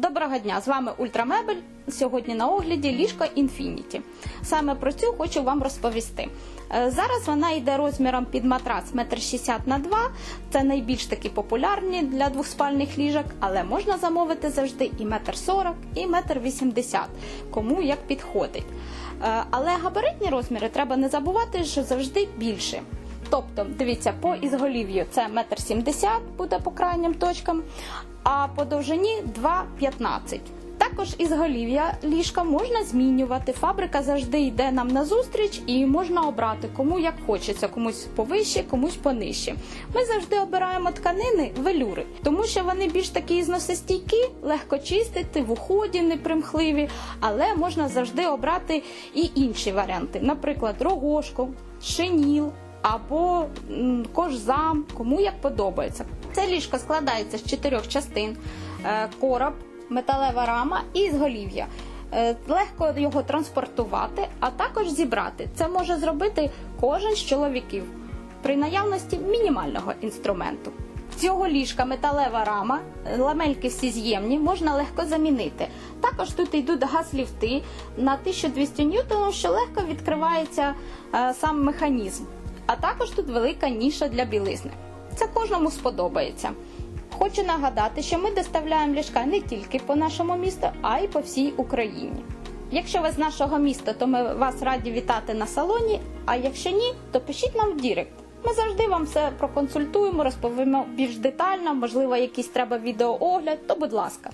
Доброго дня! З вами Ультрамебель. Сьогодні на огляді ліжко Infinity. Саме про цю хочу вам розповісти. Е, Зараз вона йде розміром під матрац 1,60 на 2 Це найбільш такі популярні для двохспальних ліжок, але можна замовити завжди і 1,40 м, і 1,80 м, кому як підходить. Е, Але габаритні розміри треба не забувати, що завжди більше. Тобто, дивіться, по ізголів'ю це 1,70 м буде по крайнім точкам, а по довжині 2,15 також ізголів'я ліжка можна змінювати. Фабрика завжди йде нам на зустріч і можна обрати кому як хочеться, комусь повище, комусь понижче. Ми завжди обираємо тканини велюри, тому що вони більш такі зносостійкі, легко чистити, в уході непримхливі, але можна завжди обрати і інші варіанти, наприклад, рогошку, шиніл або кожзам, кому як подобається. Це ліжко складається з чотирьох частин: Е, короб, металева рама і зголів'я. Е, Легко його транспортувати, а також зібрати. Це може зробити кожен з чоловіків при наявності мінімального інструменту. Цього ліжка металева рама, ламельки всі з'ємні, можна легко замінити. Також тут йдуть газ-ліфти на 1200 ньютонів, що легко відкривається е, сам механізм. А також тут велика ніша для білизни. Це кожному сподобається. Хочу нагадати, що ми доставляємо ліжка не тільки по нашому місту, а й по всій Україні. Якщо ви з нашого міста, то ми вас раді вітати на салоні. А якщо ні, то пишіть нам в Дірект. Ми завжди вам все проконсультуємо, розповімо більш детально, можливо, якийсь треба відеоогляд, то будь ласка.